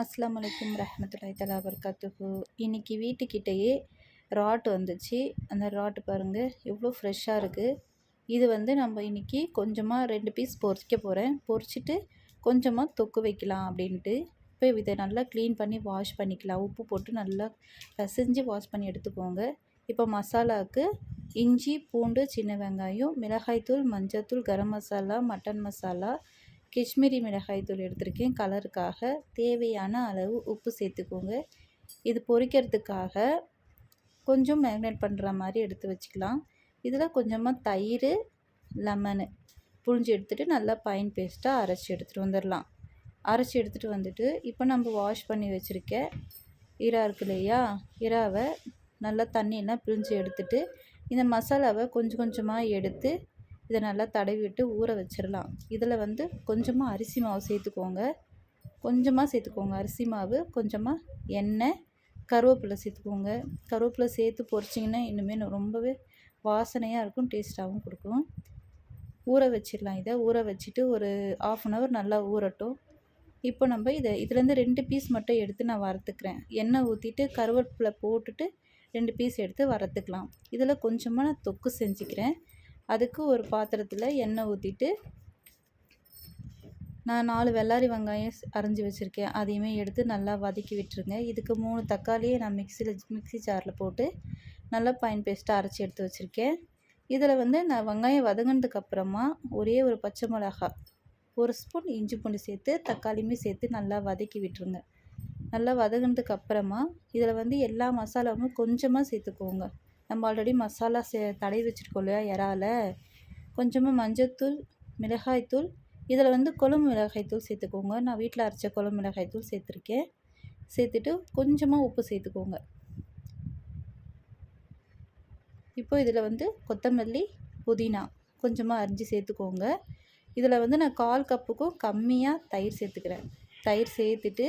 அஸ்லாம் வலைக்கம் ரஹமத்துல்லாய் தலா வர்காத்துஹு இன்றைக்கி வீட்டுக்கிட்டேயே ராட் வந்துச்சு. அந்த ராட்டு பாருங்கள் எவ்வளோ ஃப்ரெஷ்ஷாக இருக்குது இது வந்து நம்ம இன்றைக்கி கொஞ்சமாக ரெண்டு பீஸ் பொறிக்க போகிறேன் பொறிச்சிட்டு கொஞ்சமாக தொக்கு வைக்கலாம் அப்படின்ட்டு. இப்போ இதை நல்லா க்ளீன் பண்ணி வாஷ் பண்ணிக்கலாம். உப்பு போட்டு நல்லா பசைஞ்சு வாஷ் பண்ணி எடுத்துக்கோங்க. இப்போ மசாலாவுக்கு இஞ்சி பூண்டு சின்ன வெங்காயம் மிளகாய்த்தூள் மஞ்சள்தூள் கரம் மசாலா மட்டன் மசாலா காஷ்மீரி மிளகாய் தூள் எடுத்திருக்கேன். கலருக்காக தேவையான அளவு உப்பு சேர்த்துக்கோங்க. இது பொரிக்கிறதுக்காக கொஞ்சம் மேக்னேட் பண்ணுற மாதிரி எடுத்து வச்சுக்கலாம். இதில் கொஞ்சமாக தயிர் லெமனு புழிஞ்சு எடுத்துகிட்டு நல்லா பைன் பேஸ்ட்டாக அரைச்சி எடுத்துகிட்டு வந்துடலாம் அரைச்சி எடுத்துகிட்டு வந்துட்டு இப்போ நம்ம வாஷ் பண்ணி வச்சுருக்க இறா இருக்கு இல்லையா? இறாவை நல்லா தண்ணியெல்லாம் பிழிஞ்சு எடுத்துட்டு இந்த மசாலாவை கொஞ்சம் கொஞ்சமாக எடுத்து இதை நல்லா தடவி விட்டு ஊற வச்சிடலாம். இதில் வந்து கொஞ்சமாக அரிசி மாவு சேர்த்துக்கோங்க. கொஞ்சமாக சேர்த்துக்கோங்க. அரிசி மாவு கொஞ்சமாக எண்ணெய் கருவேப்பிலை சேர்த்துக்கோங்க. கருவேப்பிலை சேர்த்து பொரிச்சிங்கன்னா இன்னுமே ரொம்பவே வாசனையாக இருக்கும் டேஸ்ட்டாகவும் கொடுக்கும். ஊற வச்சிடலாம் இதை. ஊற வச்சுட்டு ஒரு ஆஃப் அன் ஹவர் நல்லா ஊறட்டும். இப்போ நம்ம இதை இதுலேருந்து ரெண்டு பீஸ் மட்டும் எடுத்து நான் வறுத்துக்கிறேன். எண்ணெய் ஊற்றிட்டு கருவேப்பிலை போட்டுட்டு ரெண்டு பீஸ் எடுத்து வறுத்துக்கலாம். இதில் கொஞ்சமாக நான் தொக்கு செஞ்சுக்கிறேன். அதுக்கு ஒரு பாத்திரத்தில் எண்ணெய் ஊற்றிட்டு நான் நாலு வெள்ளாரி வெங்காயம் அரைஞ்சி வச்சுருக்கேன். அதையுமே எடுத்து நல்லா வதக்கி விட்டுருங்க. இதுக்கு மூணு தக்காளியை நான் மிக்சியில் மிக்சி ஜாரில் போட்டு நல்லா பைன் பேஸ்ட்டாக அரைச்சி எடுத்து வச்சுருக்கேன். இதில் வந்து நான் வெங்காயம் வதங்கினதுக்கு அப்புறமா ஒரே ஒரு பச்சை மிளகா ஒரு ஸ்பூன் இஞ்சி பூண்டு சேர்த்து தக்காளியுமே சேர்த்து நல்லா வதக்கி விட்டுருங்க. நல்லா வதங்கினதுக்கு அப்புறமா இதில் வந்து எல்லா மசாலாவும் கொஞ்சமாக சேர்த்துக்கோங்க. நம்ம ஆல்ரெடி மசாலா சே தடவி வச்சுருக்கோம் இல்லையா இறால. கொஞ்சமாக மஞ்சத்தூள் மிளகாய்த்தூள். இதில் வந்து குழம்பு மிளகாய்த்தூள் சேர்த்துக்கோங்க. நான் வீட்டில் அரைச்ச குழம்பு மிளகாய்த்தூள் சேர்த்துருக்கேன். சேர்த்துட்டு கொஞ்சமாக உப்பு சேர்த்துக்கோங்க. இப்போ இதில் வந்து கொத்தமல்லி புதினா கொஞ்சமாக அரிஞ்சு சேர்த்துக்கோங்க. இதில் வந்து நான் கால் கப்புக்கும் கம்மியாக தயிர் சேர்த்துக்கிறேன். தயிர் சேர்த்துட்டு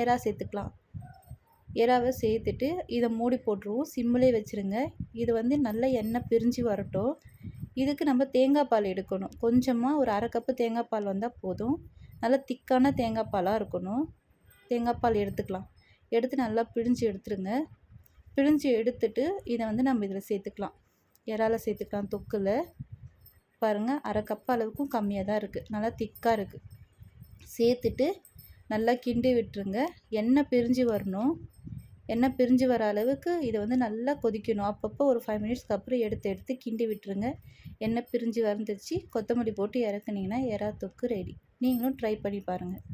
எறா சேர்த்துக்கலாம். இறாவை சேர்த்துட்டு இதை மூடி போட்டுருவோம். சிம்மிலே வச்சுருங்க. இது வந்து நல்லா எண்ணெய் பிரிஞ்சு வரட்டும். இதுக்கு நம்ம தேங்காய் பால் எடுக்கணும். கொஞ்சமாக ஒரு அரை கப்பு தேங்காய் பால் வந்தால் போதும். நல்லா திக்கான தேங்காய் பாலாக இருக்கணும். தேங்காய் பால் எடுத்துக்கலாம். எடுத்து நல்லா பிழிஞ்சு எடுத்துருங்க. பிழிஞ்சு எடுத்துட்டு இதை வந்து நம்ம இதில் சேர்த்துக்கலாம். இறால சேர்த்துக்கலாம் தொக்கில். பாருங்கள் அரை கப் அளவுக்கும் கம்மியாக தான் இருக்குது நல்லா திக்காக இருக்குது சேர்த்துட்டு நல்லா கிண்டி விட்டுருங்க. எண்ணெய் பிரிஞ்சு வரணும். எண்ணெய் பிரிஞ்சு வர அளவுக்கு இதை வந்து நல்லா கொதிக்கணும். அப்பப்போ ஒரு ஃபைவ் மினிட்ஸ்க்கு அப்புறம் எடுத்து எடுத்து கிண்டி விட்டுருங்க. எண்ணெய் பிரிஞ்சு வந்துச்சு கொத்தமல்லி போட்டு இறக்குனீங்கன்னா எறா தொக்கு ரெடி நீங்களும் ட்ரை பண்ணி பாருங்கள்